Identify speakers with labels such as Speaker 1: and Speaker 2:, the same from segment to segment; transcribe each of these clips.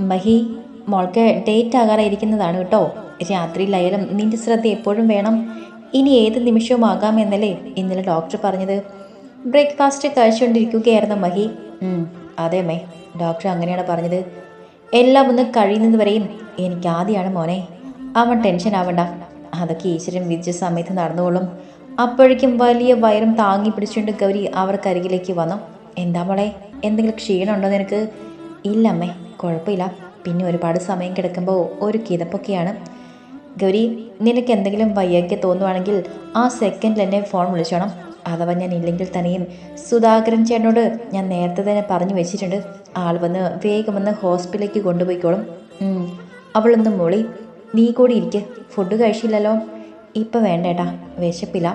Speaker 1: മഹി മോൾക്ക് ഡേറ്റ് ആകാറായിരിക്കുന്നതാണ് കേട്ടോ. രാത്രിയിലായാലും നിന്റെ ശ്രദ്ധ എപ്പോഴും വേണം. ഇനി ഏത് നിമിഷവും ആകാമെന്നല്ലേ ഇന്നലെ ഡോക്ടർ പറഞ്ഞത്. ബ്രേക്ക്ഫാസ്റ്റ് കഴിച്ചുകൊണ്ടിരിക്കുകയായിരുന്നു മഹി. അതെ അമ്മേ ഡോക്ടർ അങ്ങനെയാണ് പറഞ്ഞത്. എല്ലാം ഒന്ന് കഴിയുന്നത് വരെയും എനിക്ക് ആദ്യമാണ് മോനെ. അവൻ ടെൻഷൻ ആവണ്ട. അതൊക്കെ ഈശ്വരൻ വിധിച്ച സമയത്ത് നടന്നുകൊള്ളും അപ്പോഴേക്കും വലിയ വയറും താങ്ങി പിടിച്ചുകൊണ്ട് ഗൗരി അവർക്കരികിലേക്ക് വന്നു. എന്താ മോളെ? എന്തെങ്കിലും ക്ഷീണമുണ്ടോ നിനക്ക്? ഇല്ല അമ്മേ. കുഴപ്പമില്ല. പിന്നെ ഒരുപാട് സമയം കിടക്കുമ്പോൾ ഒരു കിതപ്പൊക്കെയാണ്. ഗൗരി നിനക്ക് എന്തെങ്കിലും വയ്യാക്കി തോന്നുവാണെങ്കിൽ ആ സെക്കൻഡിൽ എന്നെ ഫോൺ വിളിച്ചോണം. അഥവാ ഞാൻ ഇല്ലെങ്കിൽ തന്നെയും സുധാകരൻ ചേട്ടനോട് ഞാൻ നേരത്തെ തന്നെ പറഞ്ഞു വെച്ചിട്ടുണ്ട്. ആൾ വന്ന് വേഗം വന്ന് ഹോസ്പിറ്റലിലേക്ക് കൊണ്ടുപോയിക്കോളും. അവളൊന്ന് മൊളി. നീ കൂടി ഇരിക്ക്. ഫുഡ് കഴിച്ചില്ലല്ലോ. ഇപ്പം വേണ്ടേട്ടാ. വിശപ്പില്ല.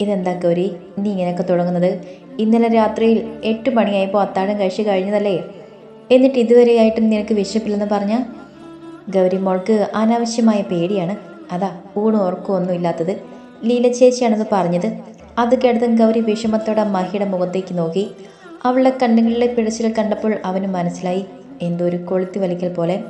Speaker 1: ഇതെന്താ ഗൗരി? നീ ഇങ്ങനെയൊക്കെ തുടങ്ങുന്നത്? ഇന്നലെ രാത്രിയിൽ എട്ട് മണിയായപ്പോൾ അത്താഴം കഴിച്ച് കഴിഞ്ഞതല്ലേ? എന്നിട്ട് ഇതുവരെയായിട്ടും നിനക്ക് വിശപ്പില്ലെന്ന് പറഞ്ഞാൽ ഗൗരി മോൾക്ക് അനാവശ്യമായ പേടിയാണ്. അതാ ഊണും ഉറക്കും ഒന്നും ഇല്ലാത്തത്. ലീല ചേച്ചിയാണെന്ന് പറഞ്ഞത്. അത് കേട്ടതും ഗൗരി വിഷമത്തോടെ മഹിയുടെ മുഖത്തേക്ക് നോക്കി. അവളുടെ കണ്ണുകളിലെ പിടച്ചിൽ കണ്ടപ്പോൾ അവന് മനസ്സിലായി. എന്തോ ഒരു കൊളുത്തി വലിക്കൽ പോലെ.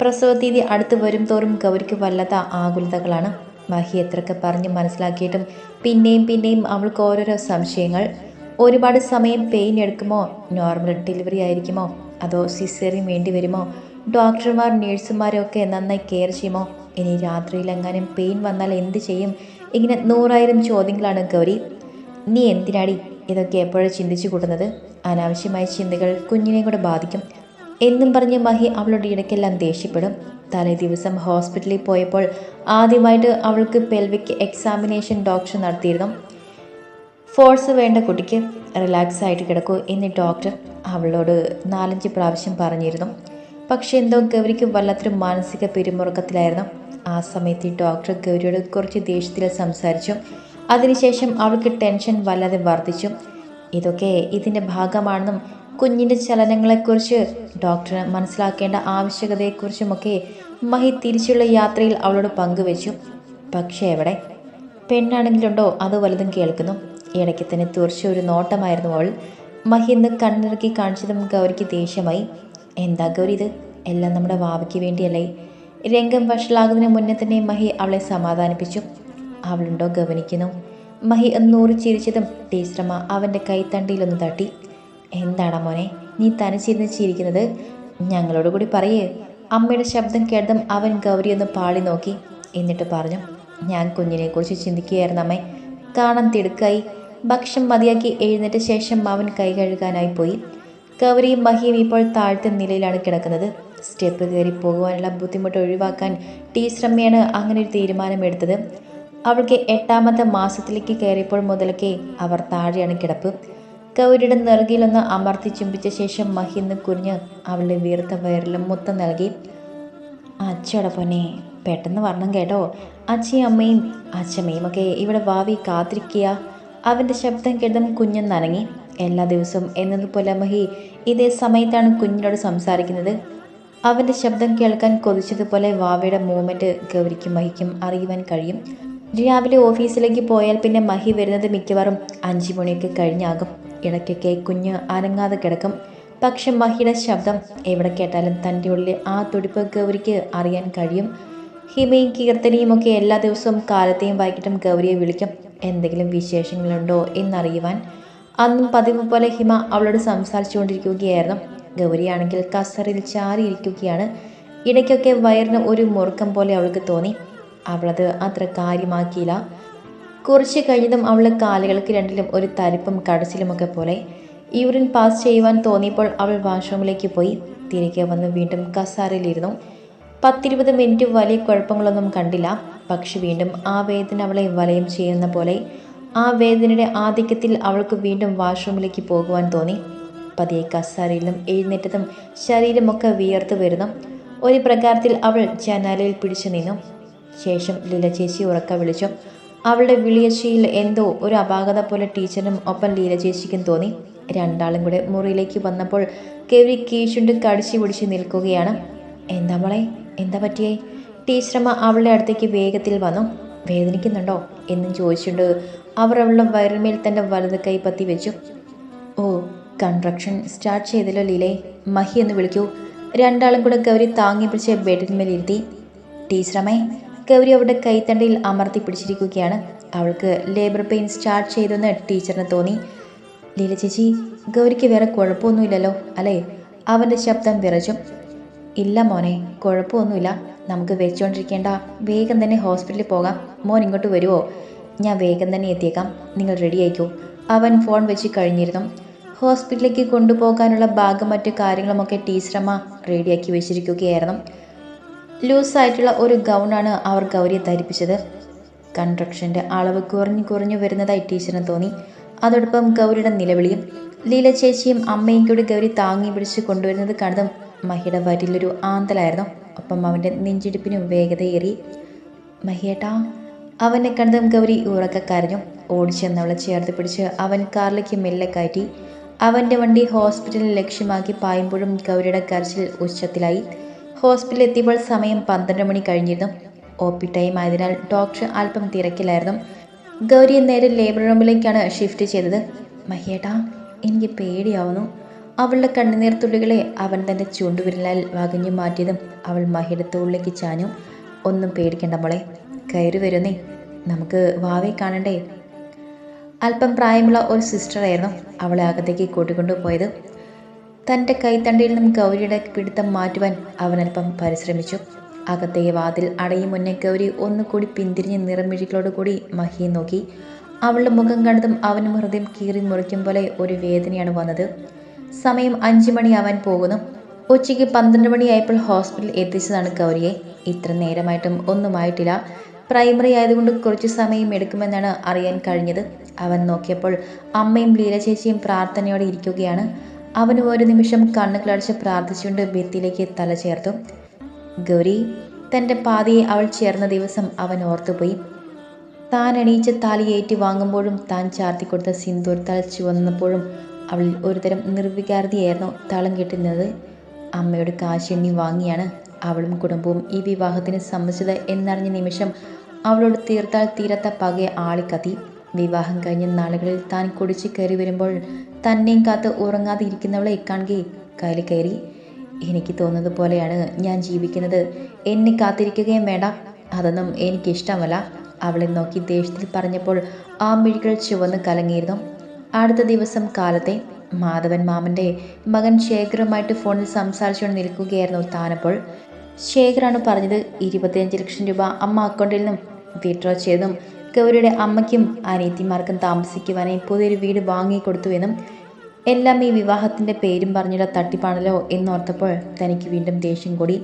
Speaker 1: പ്രസവ തീയതി അടുത്ത് വരും തോറും ഗൗരിക്ക് വല്ലാത്ത ആകുലതകളാണ്. മഹി എത്രയൊക്കെ പറഞ്ഞ് മനസ്സിലാക്കിയിട്ടും പിന്നെയും പിന്നെയും അവൾക്ക് ഓരോരോ സംശയങ്ങൾ. ഒരുപാട് സമയം പെയിൻ എടുക്കുമോ? നോർമൽ ഡെലിവറി ആയിരിക്കുമോ? അതോ സിസേറിയൻ വേണ്ടി വരുമോ? ഡോക്ടർമാർ നേഴ്സുമാരൊക്കെ നന്നായി കെയർ ചെയ്യുമോ? ഇനി രാത്രിയിലെങ്ങാനും പെയിൻ വന്നാൽ എന്ത് ചെയ്യും? ഇങ്ങനെ നൂറായിരം ചോദ്യങ്ങളാണ് ഗൗരി. നീ എന്തിനാടി ഇതൊക്കെ എപ്പോഴും ചിന്തിച്ചു കൂട്ടുന്നത്? അനാവശ്യമായ ചിന്തകൾ കുഞ്ഞിനെ കൂടെ ബാധിക്കും. എന്നും പറഞ്ഞ് മഹി അവളുടെ ഇടയ്ക്കെല്ലാം ദേഷ്യപ്പെടും. തലേ ദിവസം ഹോസ്പിറ്റലിൽ പോയപ്പോൾ ആദ്യമായിട്ട് അവൾക്ക് പെൽവിക് എക്സാമിനേഷൻ ഡോക്ടർ നടത്തിയിരുന്നു. ഫോഴ്സ് വേണ്ട കുട്ടിക്ക്. റിലാക്സ് ആയിട്ട് കിടക്കൂ എന്ന് ഡോക്ടർ അവളോട് നാലഞ്ച് പ്രാവശ്യം പറഞ്ഞിരുന്നു. പക്ഷെ എന്തോ ഗൗരിക്ക് വല്ലാത്തൊരു മാനസിക പിരിമുറുക്കത്തിലായിരുന്നു. ആ സമയത്ത് ഡോക്ടർ ഗൗരിയോട് കുറച്ച് ദേഷ്യത്തിൽ സംസാരിച്ചു. അതിനുശേഷം അവൾക്ക് ടെൻഷൻ വല്ലാതെ വർദ്ധിച്ചു. ഇതൊക്കെ ഇതിന്റെ ഭാഗമാണെന്നും കുഞ്ഞിന്റെ ചലനങ്ങളെക്കുറിച്ച് ഡോക്ടറിന് മനസ്സിലാക്കേണ്ട ആവശ്യകതയെക്കുറിച്ചുമൊക്കെ മഹി തിരിച്ചുള്ള യാത്രയിൽ അവളോട് പങ്കുവച്ചു. പക്ഷേ എവിടെ? പെണ്ണാണെങ്കിലുണ്ടോ? അത് വലുതും കേൾക്കുന്നു. ഇടയ്ക്ക് തന്നെ തുറച്ച ഒരു നോട്ടമായിരുന്നു അവൾ. മഹിന്ന് കണ്ണിറക്കി കാണിച്ചതും ഗൗരിക്ക് ദേഷ്യമായി എന്താ ഗൗരി ഇത്? എല്ലാം നമ്മുടെ വാവയ്ക്ക് വേണ്ടിയല്ലേ? രംഗം വഷളാകുന്നതിന് മുന്നേ തന്നെ മഹി അവളെ സമാധാനിപ്പിച്ചു. അവളുണ്ടോ ഗവനിക്കുന്നു മഹി ഒന്നൂറ് ചിരിച്ചതും ടീച്ചറമ്മ അവന്റെ കൈത്തണ്ടിയിലൊന്ന് തട്ടി. എന്താടാ മോനെ നീ തനിച്ചിരുന്ന് ചിരിക്കുന്നത്? ഞങ്ങളോട് കൂടി പറയേ. അമ്മയുടെ ശബ്ദം കേട്ടതും അവൻ ഗൗരിയൊന്ന് പാളി നോക്കി. എന്നിട്ട് പറഞ്ഞു ഞാൻ കുഞ്ഞിനെക്കുറിച്ച് ചിന്തിക്കുകയായിരുന്നു അമ്മേ. കാണാൻ തിടുക്കായി. ഭക്ഷണം മതിയാക്കി എഴുന്നേറ്റ ശേഷം അവൻ കൈ കഴുകാനായി പോയി. ഗൗരിയും മഹിയും ഇപ്പോൾ താഴ്ത്തെ നിലയിലാണ് കിടക്കുന്നത്. സ്റ്റെപ്പ് കയറി പോകുവാനുള്ള ബുദ്ധിമുട്ട് ഒഴിവാക്കാൻ ടി ടീച്ചറമ്മയാണ് അങ്ങനെ ഒരു തീരുമാനമെടുത്തത്. അവൾക്ക് എട്ടാമത്തെ മാസത്തിലേക്ക് കയറിയപ്പോൾ മുതലൊക്കെ അവർ താഴെയാണ് കിടപ്പ്. കൗരിയുടെ നിറകിലൊന്ന് അമർത്തി ചുംബിച്ച ശേഷം മഹിന്ന് കുറിഞ്ഞ് അവളുടെ വീർത്ത വയറിലും മുത്തം നൽകി അച്ചോടെ പൊന്നെ പെട്ടെന്ന് വരണം കേട്ടോ. അച്ഛയും അമ്മയും അച്ഛമ്മയും ഒക്കെ ഇവിടെ വാവി കാത്തിരിക്കുക അവന്റെ ശബ്ദം കേട്ടതും കുഞ്ഞൻ നനങ്ങി എല്ലാ ദിവസവും എന്നതുപോലെ മഹി ഇതേ സമയത്താണ് കുഞ്ഞിനോട് സംസാരിക്കുന്നത്. അവന്റെ ശബ്ദം കേൾക്കാൻ കൊതിച്ചതുപോലെ വാവയുടെ മൂവ്മെന്റ് ഗൗരിക്കും മഹിക്കും അറിയുവാൻ കഴിയും. രാവിലെ ഓഫീസിലേക്ക് പോയാൽ പിന്നെ മഹി വരുന്നത് മിക്കവാറും അഞ്ച് മണിയൊക്കെ കഴിഞ്ഞാകും. ഇടയ്ക്കൊക്കെ കുഞ്ഞ് അനങ്ങാതെ കിടക്കും. പക്ഷെ മഹിയുടെ ശബ്ദം എവിടെ കേട്ടാലും തന്റെ ഉള്ളിൽ ആ തുടിപ്പ് ഗൗരിക്ക് അറിയാൻ കഴിയും. ഹിമയും കീർത്തനയും ഒക്കെ എല്ലാ ദിവസവും കാലത്തെയും വൈകിട്ടും ഗൗരിയെ വിളിക്കും. എന്തെങ്കിലും വിശേഷങ്ങളുണ്ടോ എന്നറിയുവാൻ അന്നും പതിവ് പോലെ ഹിമ അവളോട് സംസാരിച്ചുകൊണ്ടിരിക്കുകയായിരുന്നു. ഗൗരിയാണെങ്കിൽ കസറിൽ ചാരിയിരിക്കുകയാണ്. ഇടയ്ക്കൊക്കെ വയറിന് ഒരു മുറുക്കം പോലെ അവൾക്ക് തോന്നി. അവളത് അത്ര കാര്യമാക്കിയില്ല. കുറച്ച് കഴിഞ്ഞതും അവൾ കാലുകൾക്ക് രണ്ടിലും ഒരു തരിപ്പും കടച്ചിലുമൊക്കെ പോലെ യൂറിൻ പാസ് ചെയ്യുവാൻ തോന്നിയപ്പോൾ അവൾ വാഷ്റൂമിലേക്ക് പോയി. തിരികെ വന്ന് വീണ്ടും കസാരയിലിരുന്നു പത്തിരുപത് മിനിറ്റ് വലിയ കുഴപ്പങ്ങളൊന്നും കണ്ടില്ല. പക്ഷെ വീണ്ടും ആ വേദന അവളെ വലയം ചെയ്യുന്ന പോലെ ആ വേദനയുടെ ആധിക്യത്തിൽ അവൾക്ക് വീണ്ടും വാഷ്റൂമിലേക്ക് പോകുവാൻ തോന്നി. പതിയെ കസാരയിലും എഴുന്നേറ്റതും ശരീരമൊക്കെ വിയർത്ത് വരുന്നു. ഒരു പ്രകാരത്തിൽ അവൾ ജനാലയിൽ പിടിച്ചു നിന്നു. ശേഷം ലീല ചേച്ചി ഉറക്ക വിളിച്ചു. അവളുടെ വിളിയച്ചയിൽ എന്തോ ഒരു അപാകത പോലെ ടീച്ചറിനും ഒപ്പം ലീല ചേച്ചിക്കും തോന്നി. രണ്ടാളും കൂടെ മുറിയിലേക്ക് വന്നപ്പോൾ കെവി കീശുണ്ട് കടിച്ചു പിടിച്ച് നിൽക്കുകയാണ്. എന്താ മോളെ? എന്താ പറ്റിയേ? ടീച്ചറമ്മ അവളുടെ അടുത്തേക്ക് വേഗത്തിൽ വന്നു. വേദനിക്കുന്നുണ്ടോ? എന്നും ചോദിച്ചുകൊണ്ട് അവർ അവളുടെ വയറിന്മേൽ തന്റെ വലത് കൈ പത്തി വെച്ചു. ഓ കൺട്രക്ഷൻ സ്റ്റാർട്ട് ചെയ്തല്ലോ ലീലേ. മഹി എന്ന് വിളിക്കൂ. രണ്ടാളും കൂടെ ഗൗരി താങ്ങി പിടിച്ച് ബെഡിന്മേലിരുത്തി ടീച്ചറമ്മേ ഗൗരി അവരുടെ കൈത്തണ്ടയിൽ അമർത്തി പിടിച്ചിരിക്കുകയാണ്. അവൾക്ക് ലേബർ പെയിൻ സ്റ്റാർട്ട് ചെയ്തെന്ന് ടീച്ചറിന് തോന്നി. ലീല ചേച്ചി ഗൗരിക്ക് വേറെ കുഴപ്പമൊന്നുമില്ലല്ലോ അല്ലേ? അവന്റെ ശബ്ദം വിറച്ചും. ഇല്ല മോനെ കുഴപ്പമൊന്നുമില്ല. നമുക്ക് വെച്ചുകൊണ്ടിരിക്കേണ്ട വേഗം തന്നെ ഹോസ്പിറ്റലിൽ പോകാം. മോൻ ഇങ്ങോട്ട് വരുമോ ഞാൻ വേഗം തന്നെ എത്തിയേക്കാം. നിങ്ങൾ റെഡി ആയിക്കോ? അവൻ ഫോൺ വെച്ച് കഴിഞ്ഞിരുന്നു. ഹോസ്പിറ്റലിലേക്ക് കൊണ്ടുപോകാനുള്ള ബാഗും മറ്റു കാര്യങ്ങളുമൊക്കെ ടീച്ചറമ്മ റെഡിയാക്കി വെച്ചിരിക്കുകയായിരുന്നു. ലൂസായിട്ടുള്ള ഒരു ഗൗണാണ് അവർ ഗൗരിയെ ധരിപ്പിച്ചത്. കൺട്രക്ഷന്റെ അളവ് കുറഞ്ഞു കുറഞ്ഞു വരുന്നതായി ടീച്ചറിന് തോന്നി. അതോടൊപ്പം ഗൗരിയുടെ നിലവിളിയും ലീല ചേച്ചിയും അമ്മയും കൂടി ഗൗരി താങ്ങി പിടിച്ച് കൊണ്ടുവരുന്നത് കണ്ടതും മഹിയുടെ വരിലൊരു ആന്തലായിരുന്നു. അപ്പം അവന്റെ നെഞ്ചിടിപ്പിനും വേഗതയേറി മഹിയേട്ടാ അവനെ കണ്ടതും ഗൗരി ഉറക്കെ കരഞ്ഞു. ഓടിച്ചെന്നവളെ ചേർത്ത് പിടിച്ച് അവൻ കാറിലേക്ക് മെല്ലെ കയറ്റി. അവന്റെ വണ്ടി ഹോസ്പിറ്റലിൽ ലക്ഷ്യമാക്കി പായുമ്പോഴും ഗൗരിയുടെ കരച്ചിൽ ഉച്ചത്തിലായി. ഹോസ്പിറ്റലിൽ എത്തിയപ്പോൾ സമയം പന്ത്രണ്ട് മണി കഴിഞ്ഞിരുന്നു. ഒ പി ടൈം ആയതിനാൽ ഡോക്ടർ അല്പം തിരക്കിലായിരുന്നു. ഗൗരിയെ നേരെ ലേബർ റൂമിലേക്കാണ് ഷിഫ്റ്റ് ചെയ്തത്. മഹിയേട്ടാ എനിക്ക് പേടിയാവുന്നു. അവളുടെ കണ്ണുനീർ തുള്ളികളെ അവൻ തന്റെ ചൂണ്ടുവിരലാൽ വകഞ്ഞു മാറ്റിയതും അവൾ മഹിയുടെ ചാഞ്ഞു. ഒന്നും പേടിക്കണ്ട മോളെ കയറി വരുന്നേ. നമുക്ക് വാവെ കാണണ്ടേ? അല്പം പ്രായമുള്ള ഒരു സിസ്റ്ററായിരുന്നു അവളെ അകത്തേക്ക് കൂട്ടിക്കൊണ്ടുപോയത് തന്റെ കൈത്തണ്ടിയിൽ നിന്നും ഗൗരിയുടെ പിടുത്തം മാറ്റുവാൻ അവനല്പം പരിശ്രമിച്ചു. അകത്തെ വാതിൽ അടയും മുന്നേ ഗൗരി ഒന്നുകൂടി പിന്തിരിഞ്ഞ് നിറമിഴികളോട് കൂടി മഹിയെ നോക്കി. അവളുടെ മുഖം കണ്ടതും അവനും ഹൃദയം കീറി മുറിക്കും പോലെ ഒരു വേദനയാണ് വന്നത്. സമയം അഞ്ചു മണിയാവാൻ പോകുന്നു. ഉച്ചയ്ക്ക് പന്ത്രണ്ട് മണിയായപ്പോൾ ഹോസ്പിറ്റലിൽ എത്തിച്ചതാണ് ഗൗരിയെ. ഇത്ര നേരമായിട്ടും ഒന്നുമായിട്ടില്ല പ്രൈമറി ആയതുകൊണ്ട് കുറച്ച് സമയം എടുക്കുമെന്നാണ് അറിയാൻ കഴിഞ്ഞത്. അവൻ നോക്കിയപ്പോൾ അമ്മയും ലീല ചേച്ചിയും പ്രാർത്ഥനയോടെ ഇരിക്കുകയാണ്. അവന് ഒരു നിമിഷം കണ്ണുകളടച്ച് പ്രാർത്ഥിച്ചുകൊണ്ട് ഭിത്തിയിലേക്ക് തല ചേർത്തു. ഗൗരി തന്റെ പാതയെ അവൾ ചേർന്ന ദിവസം അവൻ ഓർത്തുപോയി. താൻ എണീച്ച് താലിയേറ്റ് വാങ്ങുമ്പോഴും താൻ ചാർത്തിക്കൊടുത്ത തല ചുവന്നപ്പോഴും അവളിൽ ഒരുതരം നിർവികാരതയായിരുന്നു താളം കെട്ടുന്നത് അമ്മയുടെ കാശെണ്ണി വാങ്ങിയാണ് അവളും കുടുംബവും ഈ വിവാഹത്തിന് സമ്മതിച്ചത് എന്നറിഞ്ഞ നിമിഷം അവളോട് തീർത്താൽ തീരത്ത പകയെ ആളിക്കത്തി. വിവാഹം കഴിഞ്ഞ നാളുകളിൽ താൻ കുടിച്ച് കയറി വരുമ്പോൾ തന്നെയും കാത്ത് ഉറങ്ങാതെ ഇരിക്കുന്നവളെ കാണുകയെ കയ്യിൽ കയറി. എനിക്ക് തോന്നുന്നത് പോലെയാണ് ഞാൻ ജീവിക്കുന്നത്. എന്നെ കാത്തിരിക്കുകയും വേണ്ട. അതൊന്നും എനിക്കിഷ്ടമല്ല. അവളെ നോക്കി ദേഷ്യത്തിൽ പറഞ്ഞപ്പോൾ ആ മിഴികൾ ചുവന്ന് കലങ്ങിയിരുന്നു. അടുത്ത ദിവസം കാലത്തെ മാധവൻ മാമന്റെ മകൻ ശേഖറുമായിട്ട് ഫോണിൽ സംസാരിച്ചുകൊണ്ട് നിൽക്കുകയായിരുന്നു താനപ്പോൾ. ശേഖറാണ് പറഞ്ഞത് ഇരുപത്തിയഞ്ച് ലക്ഷം രൂപ അമ്മ അക്കൗണ്ടിൽ നിന്നും വിഡ്രോ ചെയ്തും ഗൗരിയുടെ അമ്മയ്ക്കും അനിയത്തിമാർക്കും താമസിക്കുവാനായി പുതിയൊരു വീട് വാങ്ങിക്കൊടുത്തുവെന്നും എല്ലാം ഈ വിവാഹത്തിന്റെ പേരും പറഞ്ഞുള്ള തട്ടിപ്പാണല്ലോ എന്നോർത്തപ്പോൾ തനിക്ക് വീണ്ടും ദേഷ്യം കൂടി.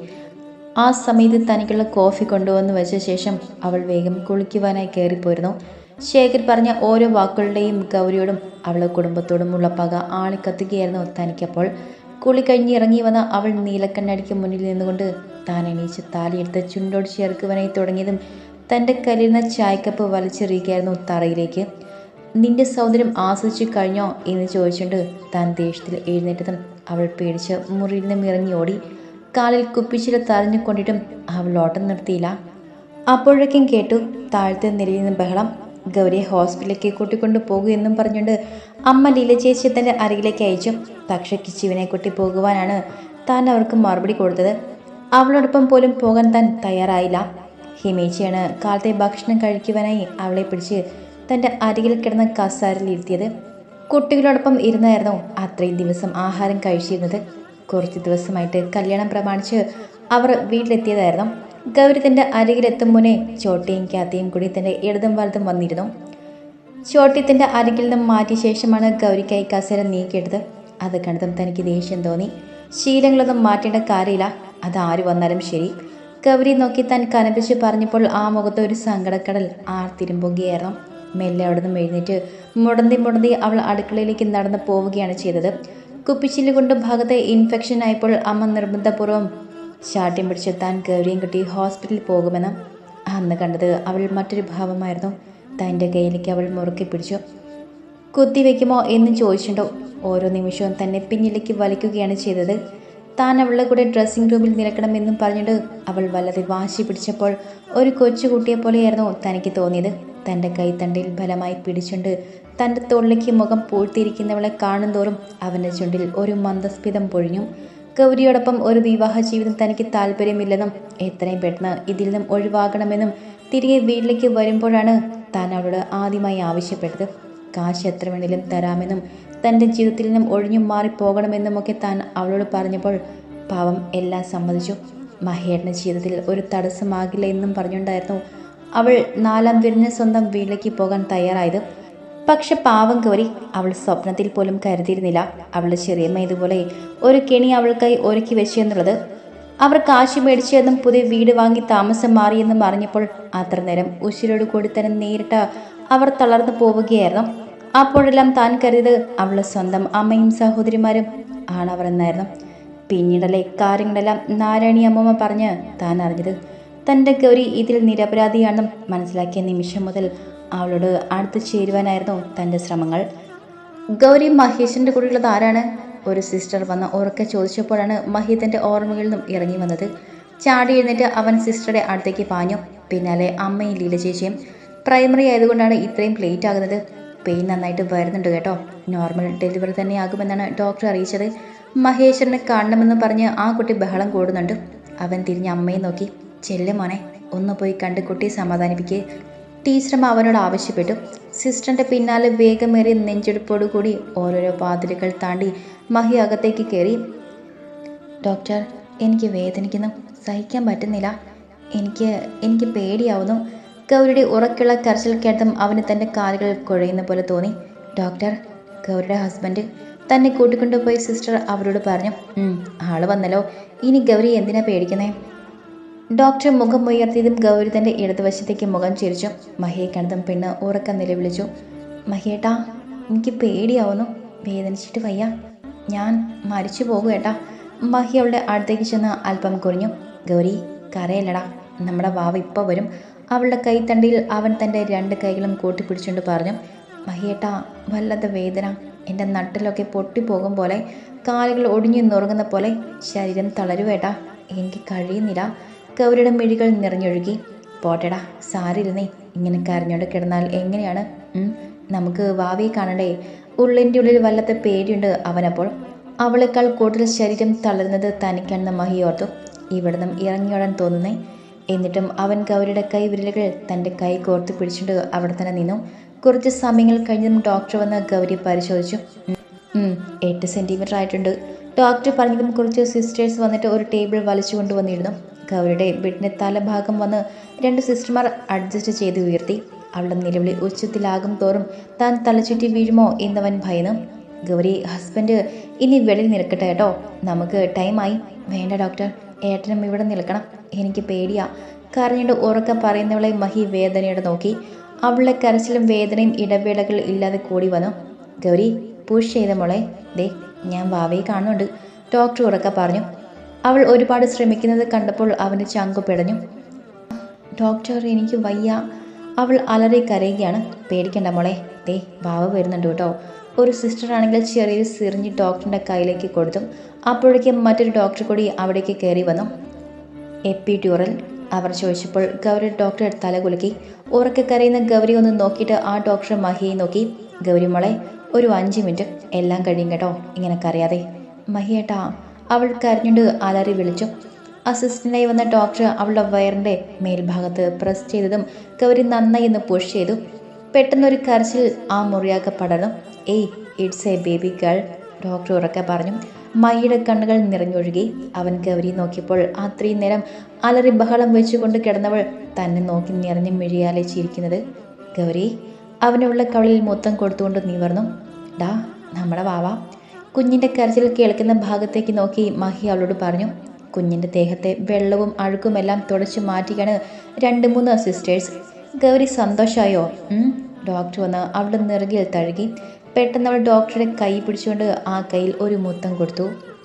Speaker 1: ആ സമയത്ത് തനിക്കുള്ള കോഫി കൊണ്ടുവന്ന് വെച്ച ശേഷം അവൾ വേഗം കുളിക്കുവാനായി കയറിപ്പോയിരുന്നു. ശേഖർ പറഞ്ഞ ഓരോ വാക്കുകളുടെയും ഗൗരിയോടും അവളുടെ കുടുംബത്തോടുമുള്ള പക ആളിക്കത്തുകയായിരുന്നു തനിക്കപ്പോൾ. കുളി കഴിഞ്ഞ് ഇറങ്ങി വന്ന അവൾ നീലക്കണ്ണടിക്ക് മുന്നിൽ നിന്നുകൊണ്ട് താൻ എണീച്ച് താലിയെടുത്ത് ചുണ്ടോട് ചേർക്കുവാനായി തുടങ്ങിയതും തന്റെ കല്ലിരുന്ന ചായക്കപ്പ് വലിച്ചെറിയുകയായിരുന്നു തറയിലേക്ക്. നിന്റെ സൗന്ദര്യം ആസ്വദിച്ചു കഴിഞ്ഞോ? എന്ന് ചോദിച്ചുകൊണ്ട് താൻ ദേഷ്യത്തിൽ എഴുന്നേറ്റതും അവൾ പേടിച്ച് മുറിയിൽ നിന്നും ഇറങ്ങി ഓടി. കാലിൽ കുപ്പിച്ചില തറഞ്ഞു കൊണ്ടിട്ടും അവൾ ഓട്ടം നിർത്തിയില്ല. അപ്പോഴേക്കും കേട്ടു താഴത്തെ നിലയിൽ നിന്ന് ബഹളം. ഗൗരിയെ ഹോസ്പിറ്റലിലേക്ക് കൂട്ടിക്കൊണ്ടു പോകൂ എന്നും പറഞ്ഞുകൊണ്ട് അമ്മ ലീല ചേച്ചി തന്റെ അരികിലേക്ക് അയച്ചു. പക്ഷേ കിച്ചുവിനെ കൂട്ടി പോകുവാനാണ് താൻ അവർക്ക് മറുപടി കൊടുത്തത്. അവളോടൊപ്പം പോലും പോകാൻ താൻ തയ്യാറായില്ല. ഹിമേച്ചിയാണ് കാലത്തെ ഭക്ഷണം കഴിക്കുവാനായി അവളെ പിടിച്ച് തന്റെ അരികിൽ കിടന്ന കസാരിൽ ഇരുത്തിയത്. കുട്ടികളോടൊപ്പം ഇരുന്നായിരുന്നു അത്രയും ദിവസം ആഹാരം കഴിച്ചിരുന്നത്. കുറച്ച് ദിവസമായിട്ട് കല്യാണം പ്രമാണിച്ച് അവർ വീട്ടിലെത്തിയതായിരുന്നു. ഗൗരി തന്റെ അരികിലെത്തും മുന്നേ ചോട്ടിയും കാത്തിയും കൂടി തന്റെ ഇടതും വലതും വന്നിരുന്നു. ചോട്ടി തന്റെ അരികിൽ നിന്നും മാറ്റിയ ശേഷമാണ് ഗൗരിക്കായി കസേര നീക്കിയെടുത്തത്. അത് കണ്ടതും തനിക്ക് ദേഷ്യം തോന്നി. ശീലങ്ങളൊന്നും മാറ്റേണ്ട കാര്യമില്ല. അത് ആര് വന്നാലും ശരി. ഗൗരി നോക്കി താൻ കനപ്പിച്ച് പറഞ്ഞപ്പോൾ ആ മുഖത്ത് ഒരു സങ്കടക്കടൽ ആർത്തിരുമ്പുകയായിരുന്നു. മെല്ലെ അവിടെ നിന്നും എഴുന്നേറ്റ് മുടന്തി മുടന്തി അവൾ അടുക്കളയിലേക്ക് നടന്നു പോവുകയാണ് ചെയ്തത്. കുപ്പിച്ചില്ല് കൊണ്ട് ഭാഗത്തെ ഇൻഫെക്ഷൻ ആയപ്പോൾ അമ്മ നിർബന്ധപൂർവം ശാഠ്യം പിടിച്ച് താൻ ഗൗരിയും കിട്ടി ഹോസ്പിറ്റലിൽ പോകുമെന്ന് അന്ന് കണ്ടത് അവൾ മറ്റൊരു ഭാവമായിരുന്നു. തന്റെ കയ്യിലേക്ക് അവൾ മുറുക്കി പിടിച്ചു. കുത്തി കുത്തിവെക്കുമോ എന്ന് ചോദിച്ചിട്ടുണ്ടോ? ഓരോ നിമിഷവും തന്നെ പിന്നിലേക്ക് വലിക്കുകയാണ് ചെയ്തത്. താൻ അവളുടെ കൂടെ ഡ്രസ്സിംഗ് റൂമിൽ നിൽക്കണമെന്നും പറഞ്ഞിട്ട് അവൾ വല്ലതെ വാശി പിടിച്ചപ്പോൾ ഒരു കൊച്ചുകുട്ടിയെ പോലെയായിരുന്നു തനിക്ക് തോന്നിയത്. തന്റെ കൈത്തണ്ടയിൽ ബലമായി പിടിച്ചുകൊണ്ട് തന്റെ തോളിലേക്ക് മുഖം പൂഴ്ത്തിയിരിക്കുന്നവളെ കാണുന്തോറും അവന്റെ ചുണ്ടിൽ ഒരു മന്ദസ്ഫിതം പൊഴിഞ്ഞു. ഗൗരിയോടൊപ്പം ഒരു വിവാഹ ജീവിതം തനിക്ക് താല്പര്യമില്ലെന്നും എത്രയും പെട്ടെന്ന് ഇതിൽ നിന്നും ഒഴിവാകണമെന്നും തിരികെ വീട്ടിലേക്ക് വരുമ്പോഴാണ് താൻ അവളോട് ആദ്യമായി ആവശ്യപ്പെട്ടത്. കാശ് എത്ര വേണേലും തരാമെന്നും തന്റെ ജീവിതത്തിൽ നിന്നും ഒഴിഞ്ഞു മാറിപ്പോകണമെന്നുമൊക്കെ താൻ അവളോട് പറഞ്ഞപ്പോൾ പാവം എല്ലാം സമ്മതിച്ചു. മഹേറിന്റെ ജീവിതത്തിൽ ഒരു തടസ്സമാകില്ല എന്നും പറഞ്ഞുകൊണ്ടായിരുന്നു അവൾ നാലാം വിരുന്ന് സ്വന്തം വീട്ടിലേക്ക് പോകാൻ തയ്യാറായത്. പക്ഷെ പാവം ഗൗരി അവൾ സ്വപ്നത്തിൽ പോലും കരുതിയിരുന്നില്ല. അവൾ ചെറിയമ്മ ഇതുപോലെ ഒരു കെണി അവൾക്കായി ഒരുക്കി വെച്ചു എന്നുള്ളത് അവർ കാശ് മേടിച്ചെന്നും പുതിയ വീട് വാങ്ങി താമസം മാറിയെന്നും അറിഞ്ഞപ്പോൾ അത്ര നേരം ഉശിരോട് കൂടി തന്നെ നേരിട്ട് അവർ തളർന്നു പോവുകയായിരുന്നു. അപ്പോഴെല്ലാം താൻ കരുതിയത് അവളുടെ സ്വന്തം അമ്മയും സഹോദരിമാരും ആണവർ എന്നായിരുന്നു പിന്നീടല്ലേ കാര്യങ്ങളെല്ലാം നാരായണി അമ്മമ്മ പറഞ്ഞ് താൻ അറിഞ്ഞത്. തന്റെ ഗൗരി ഇതിൽ നിരപരാധിയാണെന്നും മനസ്സിലാക്കിയ നിമിഷം മുതൽ അവളോട് അടുത്ത് ചേരുവാനായിരുന്നു തന്റെ ശ്രമങ്ങൾ. ഗൗരി മഹേഷിന്റെ കൂടെയുള്ളത് ആരാണ്? ഒരു സിസ്റ്റർ വന്ന് ഉറക്കെ ചോദിച്ചപ്പോഴാണ് മഹി തന്റെ ഓർമ്മകളിൽ നിന്നും ഇറങ്ങി വന്നത്. ചാടി എഴുന്നേറ്റ് അവൻ സിസ്റ്ററുടെ അടുത്തേക്ക് പാഞ്ഞു. പിന്നാലെ അമ്മയും ലീല ചേച്ചിയും. പ്രൈമറി ആയതുകൊണ്ടാണ് ഇത്രയും ലേറ്റ് ആകുന്നത്. പെയിൻ നന്നായിട്ട് വരുന്നുണ്ട് കേട്ടോ. നോർമൽ ഡെലിവറി തന്നെ ആകുമെന്നാണ് ഡോക്ടർ അറിയിച്ചത്. മഹേശ്വരനെ കാണണമെന്ന് പറഞ്ഞ് ആ കുട്ടി ബഹളം കൂടുന്നുണ്ട്. അവൻ തിരിഞ്ഞ് അമ്മയെ നോക്കി. ചെല്ലുമോനെ ഒന്ന് പോയി കണ്ട് കുട്ടിയെ സമാധാനിപ്പിക്കേ. ടീച്ചറമ്മ അവനോട് ആവശ്യപ്പെട്ടു. സിസ്റ്ററിന്റെ പിന്നാലെ വേഗമേറിയ നെഞ്ചെടുപ്പോടുകൂടി ഓരോരോ വാതിലുകൾ താണ്ടി മഹി അകത്തേക്ക് കയറി. ഡോക്ടർ എനിക്ക് വേദനിക്കുന്നു. സഹിക്കാൻ പറ്റുന്നില്ല. എനിക്ക് എനിക്ക് പേടിയാവുന്നു. ഗൗരിയുടെ ഉറക്കുള്ള കരച്ചിൽ കേട്ടതും അവന് തന്റെ കാലുകൾ കുഴയുന്ന പോലെ തോന്നി. ഡോക്ടർ ഗൗരിയുടെ ഹസ്ബൻഡ് തന്നെ കൂട്ടിക്കൊണ്ടുപോയി സിസ്റ്റർ അവരോട് പറഞ്ഞു. "ഉം, ആൾ വന്നല്ലോ. ഇനി ഗൗരി എന്തിനാ പേടിക്കുന്നേ? ഡോക്ടർ മുഖം ഉയർത്തിയതും ഗൗരി തന്റെ ഇടതുവശത്തേക്ക് മുഖം ചിരിച്ചു. മഹിയെ കണ്ടതും പെണ്ണ് ഉറക്കം നിലവിളിച്ചു. മഹിയേട്ടാ എനിക്ക് പേടിയാവുന്നു. വേദനിച്ചിട്ട് വയ്യ. ഞാൻ മരിച്ചു പോകും മഹി അവളുടെ അടുത്തേക്ക് ചെന്ന് അല്പം കുറഞ്ഞു ഗൗരി കരയല്ലടാ. നമ്മുടെ വാവ ഇപ്പോൾ വരും. അവളുടെ കൈത്തണ്ടിയിൽ അവൻ തന്റെ രണ്ട് കൈകളും കൂട്ടിപ്പിടിച്ചുകൊണ്ട് പറഞ്ഞു മഹിയേട്ടാ വല്ലാത്ത വേദന. എന്റെ നട്ടിലൊക്കെ പൊട്ടിപ്പോകും പോലെ കാലുകൾ ഒടിഞ്ഞു നുറുങ്ങുന്ന പോലെ ശരീരം തളരുവേട്ടാ. എനിക്ക് കഴിയുന്നില്ല. ഗൗരിയുടെ മിഴികൾ നിറഞ്ഞൊഴുകി. പോട്ടെടാ സാരിരുന്നേ ഇങ്ങനെ കരഞ്ഞോണ്ട് കിടന്നാൽ എങ്ങനെയാണ്? നമുക്ക് വാവിയെ കാണണ്ടേ? ഉള്ളിന്റെ ഉള്ളിൽ വല്ലാത്ത പേടിയുണ്ട് അവനപ്പോൾ. അവളെക്കാൾ കൂടുതൽ ശരീരം തളരുന്നത് തനിക്കാണെന്ന് മഹി ഓർത്തു. ഇവിടുന്ന് ഇറങ്ങിയോടാൻ തോന്നുന്നേ. എന്നിട്ടും അവൻ ഗൗരിയുടെ കൈ വിരലുകൾ തന്റെ കൈ കോർത്ത് പിടിച്ചിട്ട് അവിടെ തന്നെ നിന്നു. കുറച്ച് സമയങ്ങൾ കഴിഞ്ഞതും ഡോക്ടർ വന്ന് ഗൗരി പരിശോധിച്ചു. എട്ട് സെന്റിമീറ്റർ ആയിട്ടുണ്ട്. ഡോക്ടർ പറഞ്ഞതും കുറച്ച് സിസ്റ്റേഴ്സ് വന്നിട്ട് ഒരു ടേബിൾ വലിച്ചു കൊണ്ടുവന്നിരുന്നു. ഗൗരിയുടെ ബെഡിന്റെ തലഭാഗം വന്ന് രണ്ട് സിസ്റ്റർമാർ അഡ്ജസ്റ്റ് ചെയ്ത് ഉയർത്തി. അവളുടെ നിലവിളി ഉച്ചത്തിലാകും തോറും താൻ തലചുറ്റി വീഴുമോ എന്നവൻ ഭയന്നു. ഗൗരി ഹസ്ബൻഡ് ഇനി വെളിയിൽ നിൽക്കട്ടെ കേട്ടോ. നമുക്ക് ടൈമായി വേണ്ട ഡോക്ടർ ഏട്ടനും ഇവിടെ നിൽക്കണം. എനിക്ക് പേടിയാ. കരഞ്ഞിട്ട് ഉറക്കെ പറയുന്നവളെ മഹി വേദനയോടെ നോക്കി. അവളുടെ കരച്ചിലും വേദനയും ഇടവേളകൾ ഇല്ലാതെ കൂടി വന്നു. ഗൗരി പുഷ് ചെയ്ത മോളെ ദേ ഞാൻ വാവയെ കാണുന്നുണ്ട്. ഡോക്ടർ ഉറക്കെ പറഞ്ഞു. അവൾ ഒരുപാട് ശ്രമിക്കുന്നത് കണ്ടപ്പോൾ അവന്റെ ചങ്കു പിടഞ്ഞു. ഡോക്ടർ എനിക്ക് വയ്യ. അവൾ അലറി കരയുകയാണ്. പേടിക്കണ്ട മോളെ ദേ വാവ വരുന്നുണ്ട് കേട്ടോ. ഒരു സിസ്റ്റർ ആണെങ്കിൽ ചെറിയൊരു സിറിഞ്ഞ് ഡോക്ടറിന്റെ കയ്യിലേക്ക് കൊടുത്തു. അപ്പോഴേക്കും മറ്റൊരു ഡോക്ടർ കൂടി അവിടേക്ക് കയറി വന്നു. എപ്പിട്യൂറൽ അവർ ചോദിച്ചപ്പോൾ ഗൗരി ഡോക്ടർ തലകുലുക്കി ഉറക്കെ കരയുന്ന ഗൗരി ഒന്ന് നോക്കിയിട്ട് ആ ഡോക്ടർ മഹിയെ നോക്കി. ഗൗരി മോളെ ഒരു അഞ്ച് മിനിറ്റ് എല്ലാം കഴിയും കേട്ടോ ഇങ്ങനെ കരയാതെ മഹിയേട്ടാ അവൾ കരഞ്ഞുകൊണ്ട് അലറി വിളിച്ചു. അസിസ്റ്റന്റായി വന്ന ഡോക്ടർ അവളുടെ വയറിന്റെ മേൽഭാഗത്ത് പ്രസ് ചെയ്തതും ഗൗരി നന്നായി ഒന്ന് പുഷ് ചെയ്തു. പെട്ടെന്നൊരു കരച്ചിൽ ആ മുറിയാക്ക പടർന്നു. Hey it's a baby girl doctor ഉറക്കെ പറഞ്ഞു. മൈയുടെ കണ്ണുകൾ നിറഞ്ഞൊഴുകി. അവൻ ഗൗരി നോക്കിയപ്പോൾ അത്രയും നേരം അലറി ബഹളം വെച്ചുകൊണ്ട് കിടന്നവൾ തന്നെ നോക്കി നിറഞ്ഞു മിഴിയാലെ ചിരിക്കുന്നത് ഗൗരി അവനുള്ള കവളിൽ മൊത്തം കൊടുത്തുകൊണ്ട് നിവർന്നു. ഡാ നമ്മുടെ വാവ. കുഞ്ഞിന്റെ കരച്ചിൽ കേൾക്കുന്ന ഭാഗത്തേക്ക് നോക്കി മഹി അവളോട് പറഞ്ഞു കുഞ്ഞിന്റെ ദേഹത്തെ വെള്ളവും അഴുക്കുമെല്ലാം തുടച്ചു മാറ്റിയാണ് രണ്ട് മൂന്ന് സിസ്റ്റേഴ്സ് ഗൗരി സന്തോഷമായോ ഡോക്ടർ വന്ന് അവളുടെ നിറകിൽ തഴുകി പെട്ടെന്ന് അവൾ ഡോക്ടറുടെ കൈ പിടിച്ചുകൊണ്ട് ആ കയ്യിൽ ഒരു മുത്തം കൊടുത്തു.